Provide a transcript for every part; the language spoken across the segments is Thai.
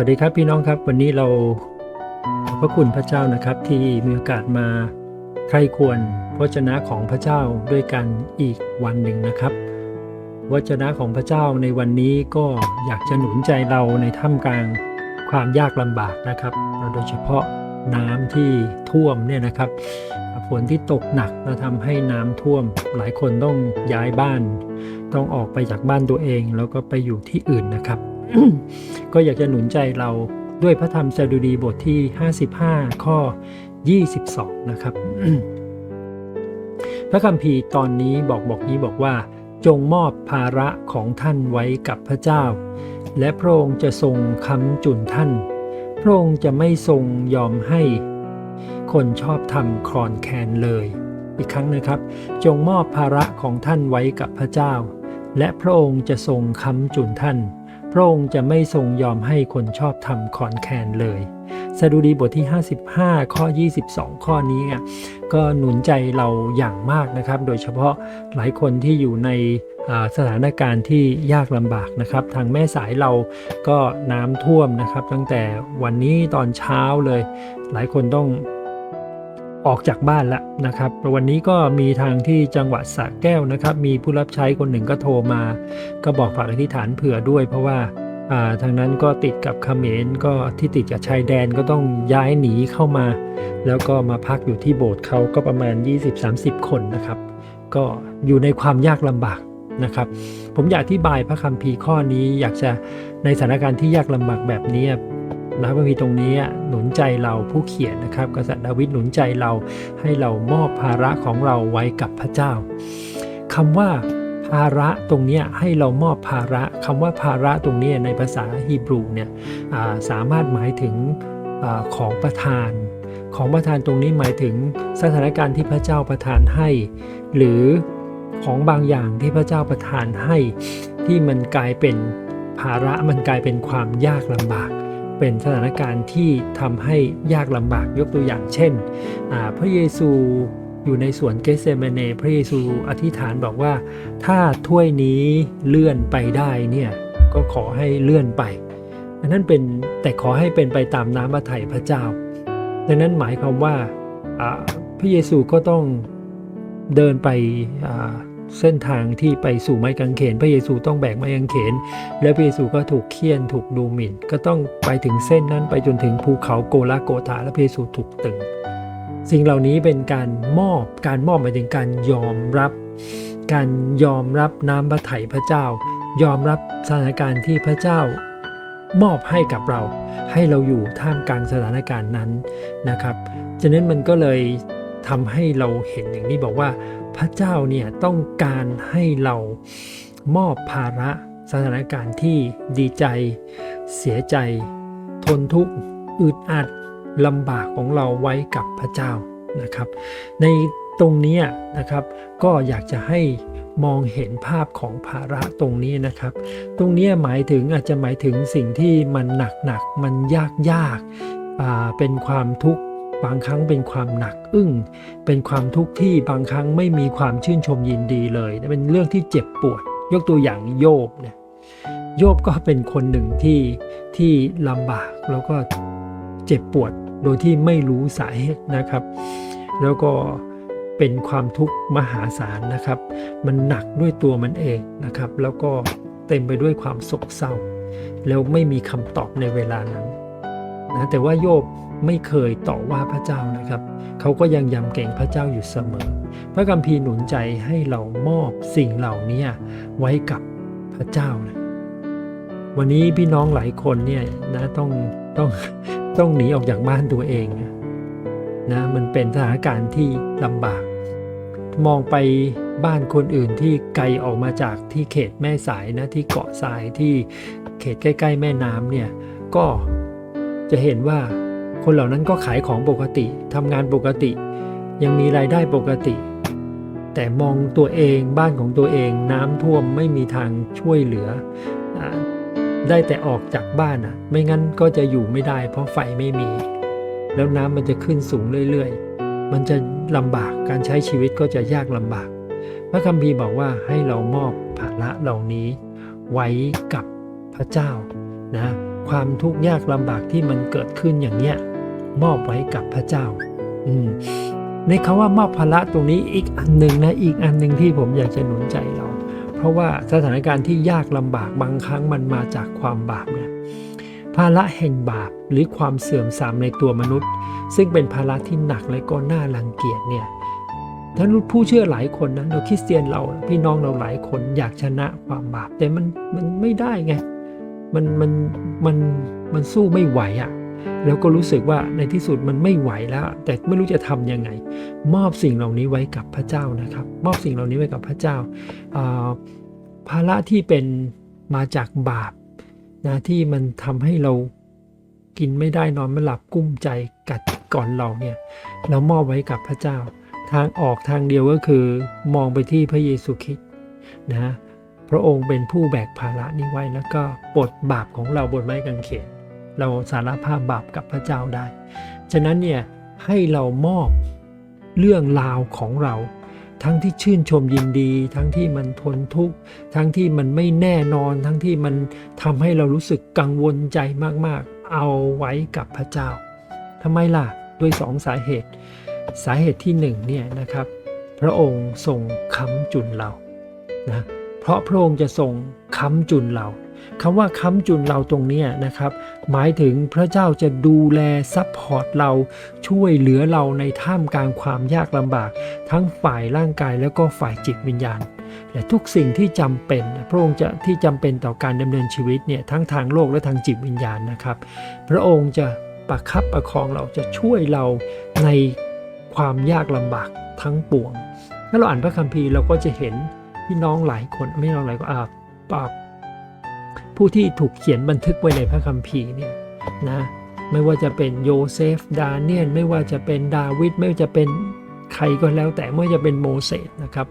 วัสดีครับพี่น้องครับวันนี้เราขอบพระคุณพระเจ้านะครับที่มีโอกาสมาใครควรพระวจนะของพระเจ้าด้วยกันอีกวันหนึ่งนะครับ วจนะของพระเจ้าในวันนี้ก็อยากจะหนุนใจเราในท่ามกลางความยากลำบากนะครับโดยเฉพาะน้ำที่ท่วมเนี่ยนะครับฝนที่ตกหนักแล้วทำให้น้ำท่วม หลายคนต้องย้ายบ้าน ต้องออกไปจากบ้านตัวเอง แล้วก็ไปอยู่ที่อื่นนะครับ ก็อยากจะหนุนใจเราด้วยพระธรรมสดุดีบทที่ 55 ข้อ 22 นะครับ พระคัมภีร์ตอนนี้บอกบอกนี้บอกว่า จงมอบภาระของท่านไว้กับพระเจ้า และพระองค์จะทรงค้ำจุนท่าน พระองค์จะไม่ทรงยอมให้ คนชอบทำคลอนแคนเลย อีกครั้งนะครับ จงมอบภาระของท่านไว้กับพระเจ้า และพระองค์จะทรงค้ำจุนท่าน พระองค์จะไม่ทรงยอมให้คนชอบทำคอนแคนเลยสดุดีบทที่ 55 ข้อ 22 ข้อนี้เนี่ยก็หนุนใจเราอย่างมากนะครับ โดยเฉพาะหลายคนที่อยู่ในสถานการณ์ที่ยากลำบากนะครับ ทางแม่สายเราก็น้ำท่วมนะครับ ตั้งแต่วันนี้ตอนเช้าเลย หลายคนต้อง ออกจากบ้านแล้วนะครับวันนี้ก็มีทางที่จังหวัดสระแก้วนะครับ มีผู้รับใช้คนหนึ่งก็โทรมา ก็บอกฝากอธิษฐานเผื่อด้วย เพราะว่าทางนั้นก็ติดกับเขมรก็ที่ติดกับชายแดนก็ต้องย้ายหนีเข้ามา แล้วก็มาพักอยู่ที่โบสถ์เขาก็ประมาณ 20-30 คนนะครับ ก็อยู่ในความยากลำบากนะครับผมอยากอธิบายพระคัมภีร์ข้อนี้อยากจะในสถานการณ์ที่ยากลำบากแบบนี้ นะพระพีตรงนี้หนุนใจเราผู้เขียนนะครับ กษัตริย์ดาวิดหนุนใจเราให้เรามอบภาระของเราไว้กับพระเจ้าคำว่าภาระตรงนี้ให้เรามอบภาระคำว่าภาระตรงนี้ในภาษาฮีบรูเนี่ยสามารถหมายถึงอของประทาน ของประทานตรงนี้หมายถึงสถานการณ์ที่พระเจ้าประทานให้ หรือของบางอย่างที่พระเจ้าประทานให้ ที่มันกลายเป็นภาระมันกลายเป็นความยากลำบาก เป็นสถานการณ์ที่ทำให้ยากลำบากยกตัวอย่างเช่น พระเยซูอยู่ในสวนเกสเซมเนพระเยซูอธิษฐานบอกว่า ถ้าถ้วยนี้เลื่อนไปได้เนี่ยก็ขอให้เลื่อนไปอันนั้นเป็นแต่ขอให้เป็นไปตามน้ำพระทัยพระเจ้าดังนั้นหมายความว่าพระเยซูก็ต้องเดินไป เส้นทางที่ไปสู่ไม้กางเขน พระเยซูต้องแบกไม้กางเขน และพระเยซูก็ถูกเคี่ยนถูกดูหมิ่น ก็ต้องไปถึงเส้นนั้นไปจนถึงภูเขาโกลาโกธาและพระเยซูถูกตึง สิ่งเหล่านี้เป็นการมอบการมอบหมายถึงการยอมรับ การยอมรับน้ำพระทัยพระเจ้า ยอมรับสถานการณ์ที่พระเจ้ามอบให้กับเรา ให้เราอยู่ท่ามกลางสถานการณ์นั้นนะครับฉะนั้นมันก็เลยทำให้เราเห็นอย่างนี้บอกว่า พระเจ้าเนี่ยต้องการให้เรามอบภาระสถานการณ์ที่ดีใจ เสียใจ ทนทุกข์อึดอัดลำบากของเราไว้กับพระเจ้านะครับ ในตรงนี้นะครับก็อยากจะให้มองเห็นภาพของภาระตรงนี้นะครับ ตรงนี้หมายถึงอาจจะหมายถึงสิ่งที่มันหนักหนักมันยากยากเป็นความทุกข์ บางครั้งเป็นความหนักอึ้ง เป็นความทุกข์ที่บางครั้งไม่มีความชื่นชมยินดีเลย เป็นเรื่องที่เจ็บปวด ยกตัวอย่างโยบเนี่ยโยบก็เป็นคนหนึ่งที่ที่ลำบากแล้วก็เจ็บปวดโดยที่ไม่รู้สาเหตุนะครับ แล้วก็เป็นความทุกข์มหาศาลนะครับ มันหนักด้วยตัวมันเองนะครับ แล้วก็เต็มไปด้วยความโศกเศร้า แล้วไม่มีคำตอบในเวลานั้น นะแต่ว่าโยบไม่เคยต่อว่าพระเจ้านะครับ เขาก็ยังยำเก่งพระเจ้าอยู่เสมอ พระคัมภีร์หนุนใจให้เรามอบสิ่งเหล่านี้ไว้กับพระเจ้านะวันนี้พี่น้องหลายคนเนี่ยนะต้องต้องต้องหนีออกจากบ้านตัวเองนะมันเป็นสถานการณ์ที่ลำบาก มองไปบ้านคนอื่นที่ไกลออกมาจากที่เขตแม่สายนะที่เกาะทรายที่เขตใกล้ ๆ แม่น้ำเนี่ยก็ จะเห็นว่าคนเหล่านั้นก็ขายของปกติทำงานปกติ ยังมีรายได้ปกติ แต่มองตัวเองบ้านของตัวเองน้ำท่วมไม่มีทางช่วยเหลืออได้แต่ออกจากบ้านอะ ไม่งั้นก็จะอยู่ไม่ได้ เพราะไฟไม่มี แล้วน้ำมันจะขึ้นสูงเรื่อยๆ มันจะลำบากการใช้ชีวิตก็จะยากลำบาก พระคัมภีร์บอกว่าให้เรามอบภาระเหล่านี้ ไว้กับพระเจ้านะ ความทุกข์ยากลำบากที่มันเกิดขึ้นอย่างเนี้ยมอบไว้กับพระเจ้า อืมในคำว่ามอบภาระตรงนี้อีกอันหนึ่งนะอีกอันหนึ่งที่ผมอยากจะหนุนใจเรา เพราะว่าสถานการณ์ที่ยากลำบากบางครั้งมันมาจากความบาปเนี่ยภาระแห่งบาปหรือความเสื่อมทรามในตัวมนุษย์ ซึ่งเป็นภาระที่หนักและก็น่ารังเกียจเนี่ยท่านผู้เชื่อหลายคนนะเราคริสเตียนเราพี่น้องเราหลายคนอยากชนะความบาปแต่มันมันไม่ได้ไง มันมันมันมันสู้ไม่ไหวอะ่ะแล้วก็รู้สึกว่าในที่สุดมันไม่ไหวแล้ว แต่ไม่รู้จะทำยังไง มอบสิ่งเหล่านี้ไว้กับพระเจ้านะครับ มอบสิ่งเหล่านี้ไว้กับพระเจ้าอ่าภาระที่เป็นมาจากบาปนะที่มันทำให้เรากินไม่ได้นอนไม่หลับกุ้มใจกัดก่อนเราเนี่ยเรามอบไว้กับพระเจ้า ทางออกทางเดียวก็คือมองไปที่พระเยซูคริสต์นะ พระองค์เป็นผู้แบกภาระนี้ไว้แล้วก็ปลดบาปของเราบนไม้กางเขน เราสารภาพบาปกับพระเจ้าได้ ฉะนั้นเนี่ยให้เรามอบเรื่องราวของเรา ทั้งที่ชื่นชมยินดี ทั้งที่มันทนทุกข์ทั้งที่มันไม่แน่นอน ทั้งที่มันทำให้เรารู้สึกกังวลใจมากๆ เอาไว้กับพระเจ้าทำไมล่ะด้วยสองสาเหตุ สาเหตุที่หนึ่งเนี่ยนะครับ พระองค์ทรงค้ำจุนเรานะ ราะพระองค์จะทรงค้ำจุนเราคำว่าค้ำจุนเราตรงนี้นะครับ หมายถึงพระเจ้าจะดูแลซัพพอร์ตเราช่วยเหลือเราในท่ามกลางความยากลำบาก ทั้งฝ่ายร่างกายแล้วก็ฝ่ายจิตวิญญาณ และทุกสิ่งที่จำเป็น พระองค์จะที่จำเป็นต่อการดำเนินชีวิตเนี่ยทั้งทางโลกและทางจิตวิญญาณนะครับ พระองค์จะประคับประคองเราจะช่วยเราในความยากลำบากทั้งปวงถ้าเราอ่านพระคัมภีร์เราก็จะเห็น พี่น้องหลายคนไม่น้องหลายก็อาปาผู้ที่ถูกเขียนบันทึกไว้ในพระคัมภีร์เนี่ยนะไม่ว่าจะเป็นโยเซฟดาเนียลไม่ว่าจะเป็นดาวิดไม่ว่าจะเป็นใครก็แล้ว แต่ไม่ว่าจะเป็นโมเสสนะครับ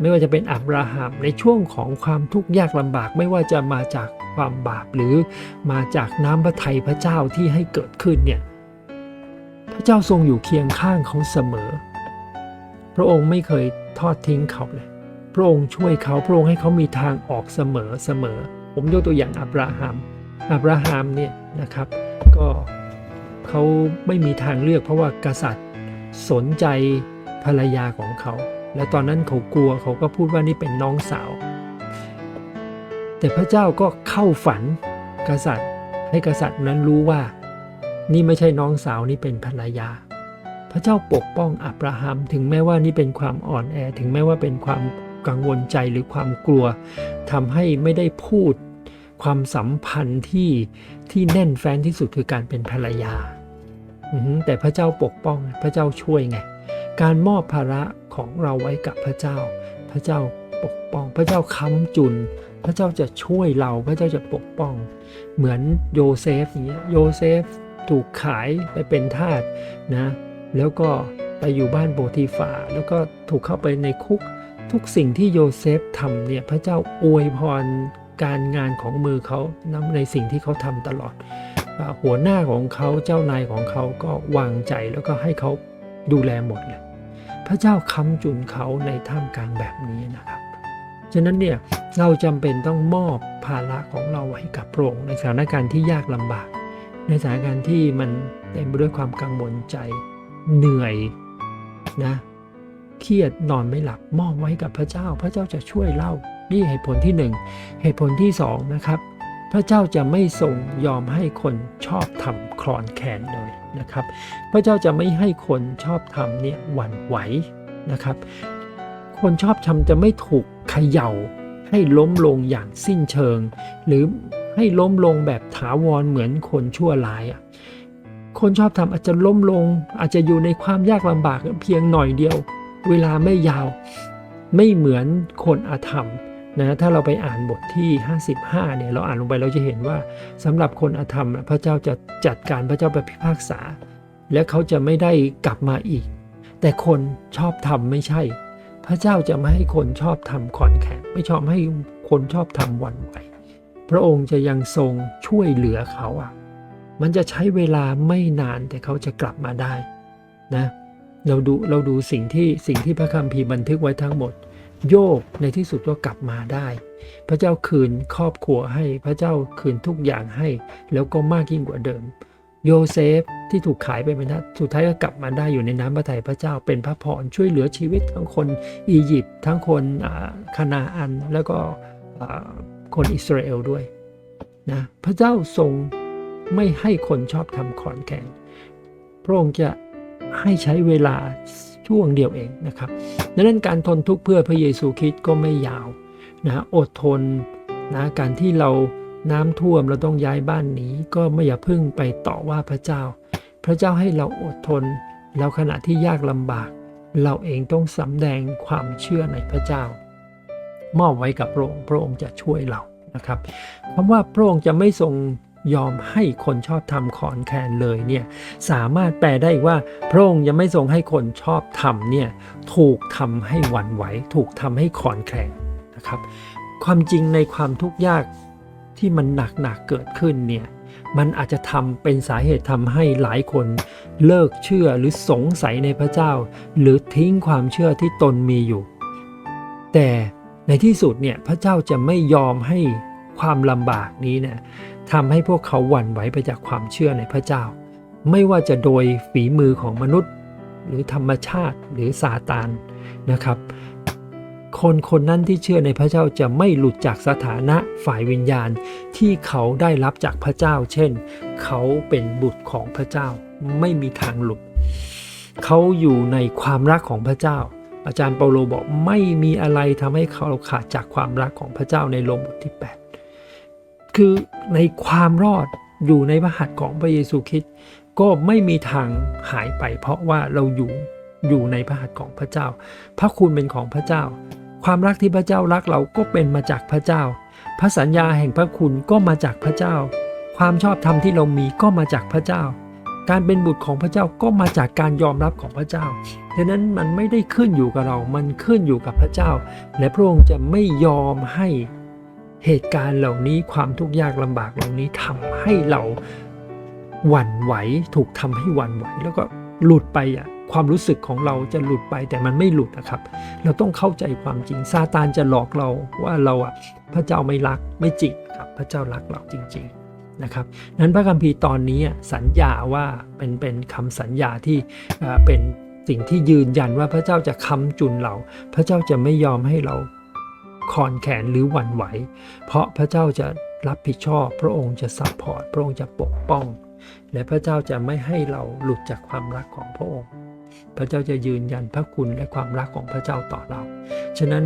ไม่ว่าจะเป็นอับราฮัมในช่วงของความทุกข์ยากลำบาก ไม่ว่าจะมาจากความบาปหรือมาจากน้ำพระทัยพระเจ้าที่ให้เกิดขึ้นเนี่ยพระเจ้าทรงอยู่เคียงข้างเขาเสมอ พระองค์ไม่เคยทอดทิ้งเขาเลย พระองค์ช่วยเขาพระองค์ให้เขามีทางออกเสมอเสมอ ผมยกตัวอย่างอับราฮัมอับราฮัมเนี่ยนะครับ ก็เขาไม่มีทางเลือก เพราะว่ากษัตริย์สนใจภรรยาของเขา และตอนนั้นเขากลัวเขาก็พูดว่านี่เป็นน้องสาว แต่พระเจ้าก็เข้าฝันกษัตริย์ให้กษัตริย์นั้นรู้ว่า นี่ไม่ใช่น้องสาวนี่เป็นภรรยา พระเจ้าปกป้องอับราฮัมถึงแม้ว่านี่เป็นความอ่อนแอถึงแม้ว่าเป็นความ กังวลใจหรือความกลัวทำให้ไม่ได้พูดความสัมพันธ์ที่ที่แน่นแฟ้นที่สุดคือการเป็นภรรยาแต่พระเจ้าปกป้องพระเจ้าช่วยไง การมอบภาระของเราไว้กับพระเจ้า พระเจ้าปกป้อง พระเจ้าค้ำจุน พระเจ้าจะช่วยเราพระเจ้าจะปกป้อง เหมือนโยเซฟอย่างเงี้ยโยเซฟถูกขายไปเป็นทาสนะ แล้วก็ไปอยู่บ้านโบทีฟาแล้วก็ถูกเข้าไปในคุก ทุกสิ่งที่โยเซฟทำเนี่ยพระเจ้าอวยพรการงานของมือเขานในสิ่งที่เขาทำตลอด หัวหน้าของเขาเจ้านายของเขาก็วางใจแล้วก็ให้เขาดูแลหมดเลยพระเจ้าค้ำจุนเขาในท่ามกลางแบบนี้นะครับฉะนั้นเนี่ยเราจำเป็นต้องมอบภาระของเราไว้กับพระองค์ในสถานการณ์ที่ยากลำบาก ในสถานการณ์ที่มันเต็มไปด้วยความกังวลใจเหนื่อยนะ เครียดนอนไม่หลับมอบไว้กับพระเจ้า พระเจ้าจะช่วยเล่านี่เหตุผลที่หนึ่งเหตุผลที่สองนะครับพระเจ้าจะไม่ทรงยอมให้คนชอบทำคลอนแคลนเลยนะครับ พระเจ้าจะไม่ให้คนชอบทำเนี่ยหวั่นไหวนะครับ คนชอบทำจะไม่ถูกเขย่าให้ล้มลงอย่างสิ้นเชิง หรือให้ล้มลงแบบถาวรเหมือนคนชั่วร้ายอะคนชอบทำอาจจะล้มลง อาจจะอยู่ในความยากลำบากเพียงหน่อยเดียว เวลาไม่ยาว ไม่เหมือนคนอาธรรมนะถ้าเราไปอ่านบทที่ 55เนี่ยเราอ่านลงไปเราจะเห็นว่าสำหรับคนอาธรรม พระเจ้าจะจัดการพระเจ้าไปพิพากษา และเขาจะไม่ได้กลับมาอีก แต่คนชอบทำไม่ใช่ พระเจ้าจะไม่ให้คนชอบทำขอนแข็งไม่ชอบให้คนชอบทำวันไหวพระองค์จะยังทรงช่วยเหลือเขาอะ มันจะใช้เวลาไม่นานแต่เขาจะกลับมาได้นะ เราดูเราดูสิ่งที่สิ่งที่พระคัมภีร์บันทึกไว้ทั้งหมด โยกในที่สุดก็กลับมาได้ พระเจ้าคืนครอบครัวให้พระเจ้าคืนทุกอย่างให้ แล้วก็มากยิ่งกว่าเดิม โยเซฟที่ถูกขายไปเป็นทาสสุดท้ายก็กลับมาได้อยู่ในน้ำพระทัยพระเจ้าเป็นพระพรช่วยเหลือชีวิตทั้งคนอียิปต์ทั้งคนคานาอันแล้วก็คนอิสราเอลด้วยนะพระเจ้าทรงไม่ให้คนชอบทำขอนแก่นพระองค์จะ ให้ใช้เวลาช่วงเดียวเองนะครับดังนั้นการทนทุกข์เพื่อพระเยซูคริสต์ก็ไม่ยาวนะอดทนนะการที่เราน้ำท่วมเราต้องย้ายบ้านหนีก็ไม่อย่าพึ่งไปต่อว่าพระเจ้า พระเจ้าให้เราอดทนแล้วขณะที่ยากลำบาก เราเองต้องสำแดงความเชื่อในพระเจ้า มอบไว้กับพระองค์พระองค์จะช่วยเรานะครับคำว่าพระองค์จะไม่ทรง ยอมให้คนชอบทำขอนแคนเลยเนี่ยสามารถแปลได้ว่า พระองค์จะไม่ทรงให้คนชอบทำเนี่ยถูกทำให้หวั่นไหว ถูกทำให้ขอนแคลนนะครับ ความจริงในความทุกข์ยากที่มันหนักหนักเกิดขึ้นเนี่ยมันอาจจะทำเป็นสาเหตุทำให้หลายคนเลิกเชื่อหรือสงสัยในพระเจ้า หรือทิ้งความเชื่อที่ตนมีอยู่ แต่ในที่สุดเนี่ยพระเจ้าจะไม่ยอมให้ความลำบากนี้เนี่ย ทำให้พวกเขาหวั่นไหวไปจากความเชื่อในพระเจ้า ไม่ว่าจะโดยฝีมือของมนุษย์ หรือธรรมชาติหรือซาตานนะครับ คนคนนั้นที่เชื่อในพระเจ้าจะไม่หลุดจากสถานะฝ่ายวิญญาณที่เขาได้รับจากพระเจ้า เช่น เขาเป็นบุตรของพระเจ้าไม่มีทางหลุด เขาอยู่ในความรักของพระเจ้าอาจารย์เปาโลบอกไม่มีอะไรทำให้เขาขาดจากความรักของพระเจ้าในโรมบทที่ 8 คือในความรอดอยู่ในพระหัตถ์ของพระเยซูคริสต์ก็ไม่มีทางหายไป เพราะว่าเราอยู่อยู่ในพระหัตถ์ของพระเจ้า พระคุณเป็นของพระเจ้า ความรักที่พระเจ้ารักเราก็เป็นมาจากพระเจ้า พระสัญญาแห่งพระคุณก็มาจากพระเจ้า ความชอบธรรมที่เรามีก็มาจากพระเจ้า การเป็นบุตรของพระเจ้าก็มาจากการยอมรับของพระเจ้าดังนั้นมันไม่ได้ขึ้นอยู่กับเรา มันขึ้นอยู่กับพระเจ้า และพระองค์จะไม่ยอมให้ เหตุการณ์เหล่านี้ความทุกข์ยากลำบากเหล่านี้ทำให้เราหวั่นไหวถูกทำให้หวั่นไหว แล้วก็หลุดไปอะความรู้สึกของเราจะหลุดไปแต่มันไม่หลุดนะครับ เราต้องเข้าใจความจริงซาตานจะหลอกเราว่าเราอะพระเจ้าไม่รักไม่จริงครับพระเจ้ารักเราจริง ๆนะครับ นั้นพระคัมภีร์ตอนนี้สัญญาว่าเป็นเป็นคำสัญญาที่เอ่อเป็นสิ่งที่ยืนยันว่าพระเจ้าจะค้ำจุนเรา พระเจ้าจะไม่ยอมให้เรา คอนแขนหรือหวั่นไหว เพราะพระเจ้าจะรับผิดชอบ พระองค์จะซัพพอร์ต พระองค์จะปกป้อง และพระเจ้าจะไม่ให้เราหลุดจากความรักของพระองค์ พระเจ้าจะยืนยันพระคุณและความรักของพระเจ้าต่อเรา ฉะนั้น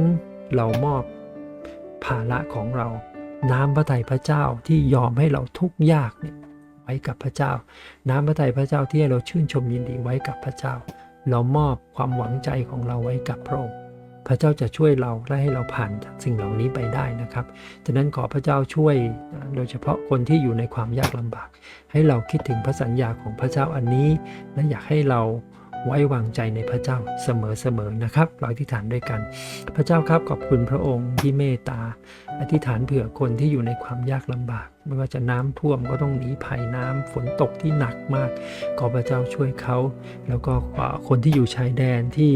เรามอบภาระของเรา น้ำพระทัยพระเจ้าที่ยอมให้เราทุกข์ยากเนี่ยไว้กับพระเจ้า น้ำพระทัยพระเจ้าที่ให้เราชื่นชมยินดีไว้กับพระเจ้า เรามอบความหวังใจของเราไว้กับพระองค์ พระเจ้าจะช่วยเราและให้เราผ่านสิ่งเหล่านี้ไปได้นะครับฉะนั้นขอพระเจ้าช่วยโดยเฉพาะคนที่อยู่ในความยากลำบาก ให้เราคิดถึงพระสัญญาของพระเจ้าอันนี้ และอยากให้เรา ไว้วางใจในพระเจ้าเสมอๆนะครับ เราอธิษฐานด้วยกัน พระเจ้าครับขอบคุณพระองค์ที่เมตตา อธิษฐานเผื่อคนที่อยู่ในความยากลำบาก ไม่ว่าจะน้ำท่วมก็ต้องหนีภัยน้ำฝนตกที่หนักมาก ขอพระเจ้าช่วยเขา แล้วก็คนที่อยู่ชายแดนที่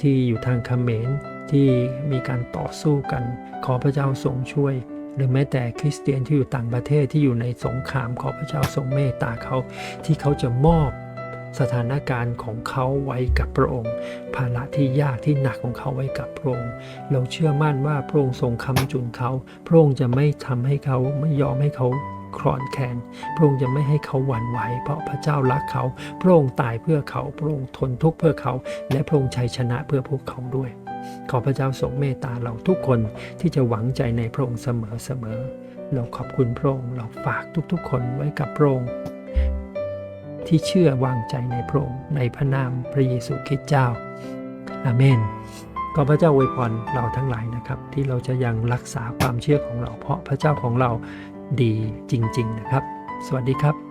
ที่อยู่ทางเขมรที่มีการต่อสู้กัน ขอพระเจ้าทรงช่วยหรือแม้แต่คริสเตียนที่อยู่ต่างประเทศที่อยู่ในสงครามขอพระเจ้าทรงเมตตาเขาที่เขาจะมอบ สถานการณ์ของเขาไว้กับพระองค์ ภาระที่ยากที่หนักของเขาไว้กับพระองค์ เราเชื่อมั่นว่าพระองค์ทรงคำจุนเขา พระองค์จะไม่ทำให้เขาไม่ยอมให้เขาคลอนแคลนพระองค์จะไม่ให้เขาหวั่นไหวเพราะพระเจ้ารักเขา พระองค์ตายเพื่อเขา พระองค์ทนทุกข์เพื่อเขา และพระองค์ชัยชนะเพื่อพวกเขาด้วย ขอพระเจ้าทรงเมตตาเราทุกคนที่จะหวังใจในพระองค์เสมอเสมอเราขอบคุณพระองค์เราฝากทุกๆ คนไว้กับพระองค์ ที่เชื่อวางใจในพระองค์ในพระนามพระเยซูคริสต์เจ้า อาเมนขอพระเจ้าอวยพรเราทั้งหลายนะครับ ที่เราจะยังรักษาความเชื่อของเราเพราะพระเจ้าของเราดีจริง ๆ นะครับ สวัสดีครับ